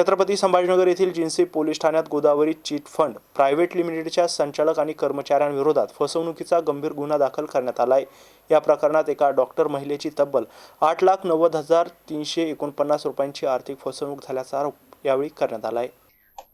छत्रपती संभाजीनगर येथील जिन्सी पोलीस ठाण्यात Godavari chit fund private लिमिटेडच्या संचालक आणि कर्मचाऱ्यांविरोधात फसवणुकीचा गंभीर गुन्हा दाखल करण्यात आला आहे. या प्रकरणात एका डॉक्टर महिलेची तब्बल आठ लाख नव्वद हजार तीनशे एकोणपन्नास रुपयांची आर्थिक फसवणूक झाल्याचा आरोप यावेळी करण्यात आला आहे.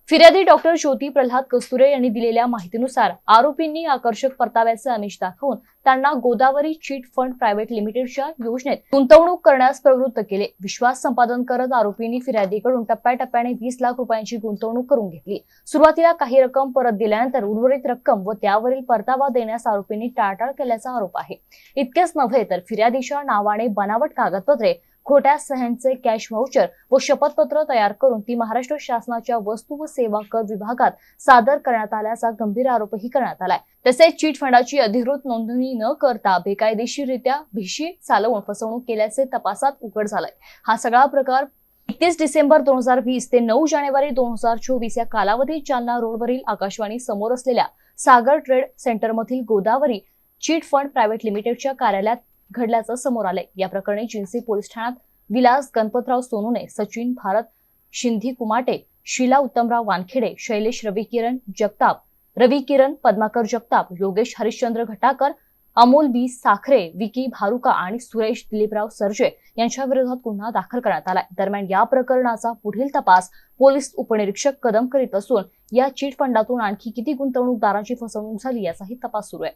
फिर्यादी डॉक्टर ज्योती प्रल्हाद कस्तुरे यांनी दिलेल्या माहितीनुसार आरोपींनी आकर्षक परताव्याचे आमिष दाखवून त्यांना गोदावरी चीट फंड प्रायव्हेट लिमिटेडच्या योजनेत गुंतवणूक करण्यास प्रवृत्त केले. विश्वास संपादन करत आरोपींनी फिर्यादीकडून टप्प्याटप्प्याने वीस लाख रुपयांची गुंतवणूक करून घेतली. सुरुवातीला काही रक्कम परत दिल्यानंतर उर्वरित रक्कम व त्यावरील परतावा देण्यास आरोपींनी टाळाटाळ केल्याचा आरोप आहे. इतकेच नव्हे तर फिर्यादीच्या नावाने बनावट कागदपत्रे खोट्या सह्यांचे कॅश व्हाउचर व शपथपत्र तयार करून ती महाराष्ट्र शासनाच्या वस्तू व सेवा कर विभागात सादर करण्यात आल्याचा गंभीर आरोपही करण्यात आलाय. तसेच चीट फंडाची अधिकृत नोंदणी न करता बेकायदेशीररित्या भिशी चालवून फसवणूक केल्याचे तपासात उघड झालंय. हा सगळा प्रकार एकतीस डिसेंबर दोन हजार वीस ते नऊ जानेवारी दोन हजार चोवीस या कालावधीत जालना रोडवरील आकाशवाणी समोर असलेल्या सागर ट्रेड सेंटरमधील गोदावरी चीट फंड प्रायव्हेट लिमिटेडच्या कार्यालयात घडल्याचं समोर आलंय. या प्रकरणी जिन्सी पोलीस ठाण्यात विलास गणपतराव सोनूने सचिन भारत शिंधी कुमाटे शिला उत्तमराव वानखेडे शैलेश रविकिरण जगताप रवी किरण पद्माकर जगताप योगेश हरिश्चंद्र घटाकर अमोल बी साखरे विकी भारुका आणि सुरेश दिलीपराव सर्जे यांच्या विरोधात गुन्हा दाखल करण्यात आलाय. दरम्यान या प्रकरणाचा पुढील तपास पोलीस उपनिरीक्षक कदम करीत असून या चिट फंडातून आणखी किती गुंतवणूकदारांची फसवणूक झाली याचाही तपास सुरू आहे.